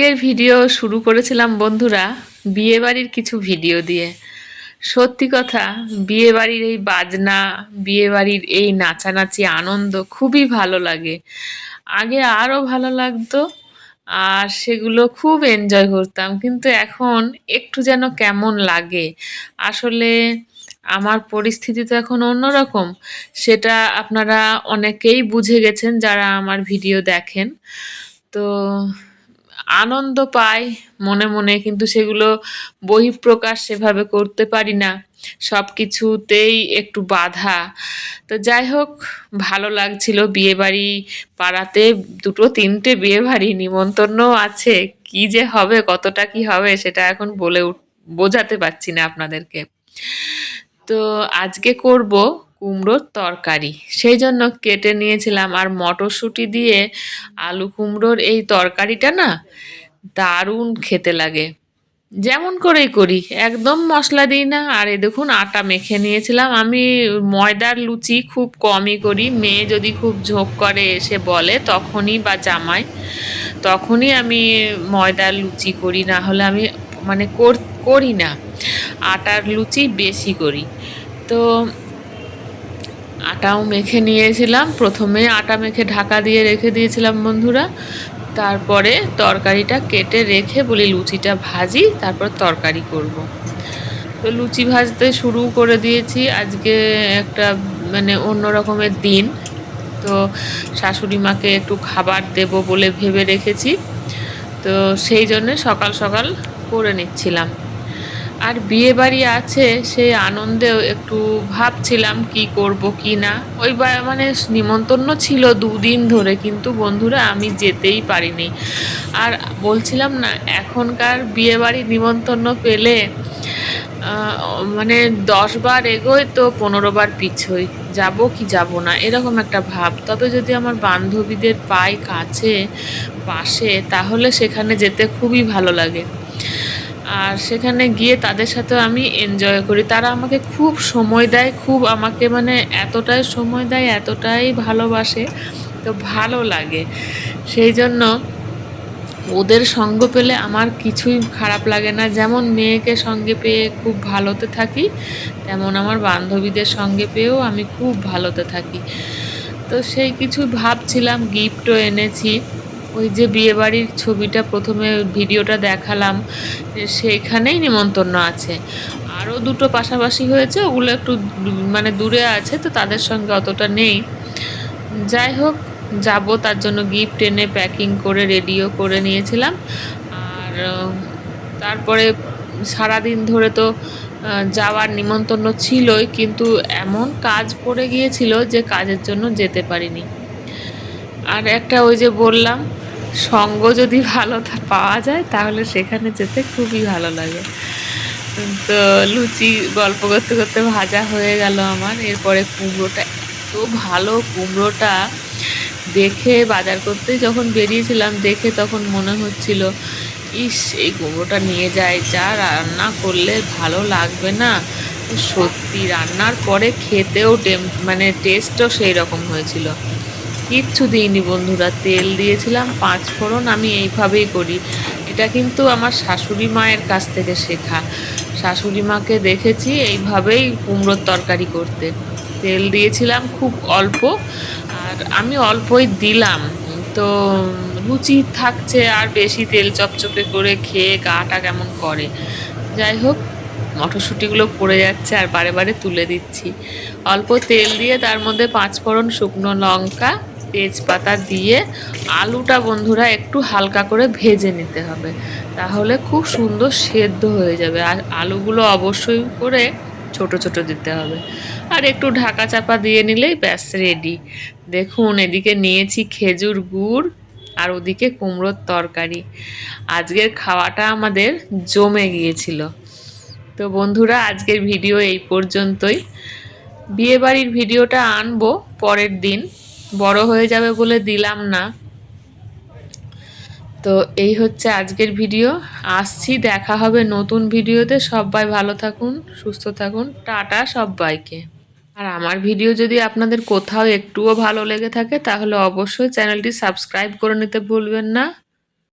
আজকের ভিডিও শুরু করেছিলাম বন্ধুরা বিয়েবাড়ির কিছু ভিডিও দিয়ে। সত্যি কথা, বিয়েবাড়ির এই বাজনা, বিয়েবাড়ির এই নাচানাচি আনন্দ খুবই ভালো লাগে। আগে আরও ভালো লাগতো, আর সেগুলো খুব এনজয় করতাম, কিন্তু এখন একটু যেন কেমন লাগে। আসলে আমার পরিস্থিতি তো এখন অন্যরকম, সেটা আপনারা অনেকেই বুঝে গেছেন যারা আমার ভিডিও দেখেন। তো আনন্দ পাই, মনে মনে কিন্তু সেগুলো বহিঃপ্রকাশ সেভাবে করতে পারি না। সব কিছুতেই একটু বাধা। তো যাই হোক, ভালো লাগছিল বিয়েবাড়ি পাড়াতে, দুটো তিনটে বিয়েবাড়ি, নিমন্ত্রণও আছে। কি যে হবে, কতটা কি হবে, সেটা এখন বলে বোঝাতে পারছি না আপনাদেরকে। তো আজকে করব কুমড়োর তরকারি। সেই জন্য কেটে নিয়েছিলাম আর মটরশুঁটি দিয়ে আলু কুমড়োর এই তরকারিটা না দারুণ খেতে লাগে। যেমন করেই করি, একদম মশলা দিই না। আর এ দেখুন, আটা মেখে নিয়েছিলাম। আমি ময়দার লুচি খুব কমই করি। মেয়ে যদি খুব ঝোঁক করে এসে বলে, তখনই বা জামাই, তখনই আমি ময়দার লুচি করি। না হলে আমি মানে করি না। আটার লুচি বেশি করি। তো আটাও মেখে নিয়েছিলাম। প্রথমে আটা মেখে ঢাকা দিয়ে রেখে দিয়েছিলাম বন্ধুরা। তারপরে তরকারিটা কেটে রেখে বলি লুচিটা ভাজি, তারপর তরকারি করব। তো লুচি ভাজতে শুরু করে দিয়েছি। আজকে একটা মানে অন্য রকমের দিন। তো শাশুড়ি মাকে একটু খাবার দেব বলে ভেবে রেখেছি। তো সেই জন্যে সকাল সকাল করে নিচ্ছিলাম। আর বিয়ে বাড়ি আছে, সেই আনন্দেও একটু ভাবছিলাম কি করব কি না। ওই মানে নিমন্ত্রণ ছিল দুদিন ধরে, কিন্তু বন্ধুরা আমি যেতেই পারিনি। আর বলছিলাম না, এখনকার বিয়ে বাড়ি নিমন্ত্রণ পেলে মানে দশ বার এগোয় তো পনেরো বার পিছোই যাব কি যাব না, এরকম একটা ভাব। তবে যদি আমার বান্ধবীদের পাই কাছে, পাশে, তাহলে সেখানে যেতে খুবই ভালো লাগে। আর সেখানে গিয়ে তাদের সাথে আমি এনজয় করি। তারা আমাকে খুব সময় দেয়, খুব আমাকে মানে এতটাই সময় দেয়, এতটাই ভালোবাসে, তো ভালো লাগে। সেই জন্য ওদের সঙ্গ পেলে আমার কিছুই খারাপ লাগে না। যেমন মেয়েকে সঙ্গে পেয়ে খুব ভালোতে থাকি, তেমন আমার বান্ধবীদের সঙ্গে পেয়েও আমি খুব ভালোতে থাকি। তো সেই কিছু ভাবছিলাম গিফটও এনেছি। ওই যে বিয়েবাড়ির ছবিটা প্রথমে ভিডিওটা দেখালাম সেখানেই নিমন্ত্রণ আছে। আরও দুটো পাশাপাশি হয়েছে, ওগুলো একটু মানে দূরে আছে, তো তাদের সঙ্গে অতটা নেই। যাই হোক, যাব, তার জন্য গিফট এনে প্যাকিং করে, রেডিও করে নিয়েছিলাম। আর, তারপরে সারাদিন ধরে তো যাওয়ার নিমন্ত্রণ ছিলই, কিন্তু এমন কাজ পড়ে গিয়েছিল যে কাজের জন্য যেতে পারিনি। আর একটা ওই যে বললাম সঙ্গ যদি ভালো পাওয়া যায়, তাহলে সেখানে যেতে খুবই ভালো লাগে। তো লুচি গল্প করতে করতে ভাজা হয়ে গেল আমার। এরপরে কুমড়োটা, এত ভালো কুমড়োটা দেখে, বাজার করতে যখন বেরিয়েছিলাম, দেখে তখন মনে হচ্ছিল, ইস, এই কুমড়োটা নিয়ে যায় যা রান্না করলে ভালো লাগবে না। সত্যি, রান্নার পরে খেতেও টেম মানে টেস্টও সেই রকম হয়েছিল। কিচ্ছু দিইনি বন্ধুরা। তেল দিয়েছিলাম, পাঁচ ফোড়ন, আমি এইভাবেই করি। এটা কিন্তু আমার শাশুড়ি মায়ের কাছ থেকে শেখা। শাশুড়ি মাকে দেখেছি, এইভাবেই কুমড়োর তরকারি করতে। তেল দিয়েছিলাম খুব অল্প, আর আমি অল্পই দিলাম। তো লুচি থাকছে, আর বেশি তেল চপচপে করে খেয়ে গাটা কেমন করে। যাই হোক, মটরশুঁটিগুলো পড়ে যাচ্ছে, আর বারে বারে তুলে দিচ্ছি। অল্প তেল দিয়ে তার মধ্যে পাঁচ ফোড়ন শুকনো লঙ্কা তেজপাতা দিয়ে আলুটা বন্ধুরা একটু হালকা করে ভেজে নিতে হবে। তাহলে খুব সুন্দর সেদ্ধ হয়ে যাবে। আর আলুগুলো অবশ্যই করে ছোট ছোট দিতে হবে। আর একটু ঢাকা চাপা দিয়ে নিলেই ব্যাস রেডি দেখুন, এদিকে নিয়েছি খেজুর গুড় আর ওদিকে কুমড়োর তরকারি। আজকের খাওয়াটা আমাদের জমে গিয়েছিল। তো বন্ধুরা, আজকের ভিডিও এই পর্যন্তই। বিয়েবাড়ির ভিডিওটা আনব পরের দিন। বড় হয়ে যাবে বলে দিলাম না। তো এই হচ্ছে আজকের ভিডিও। আসছি, দেখা হবে নতুন ভিডিওতে। সবাই ভালো থাকুন, সুস্থ থাকুন। টাটা সবাইকে। আর আমার ভিডিও যদি আপনাদের কোথাও একটুও ভালো লেগে থাকে, তাহলে অবশ্যই চ্যানেলটি সাবস্ক্রাইব করে নিতে ভুলবেন না।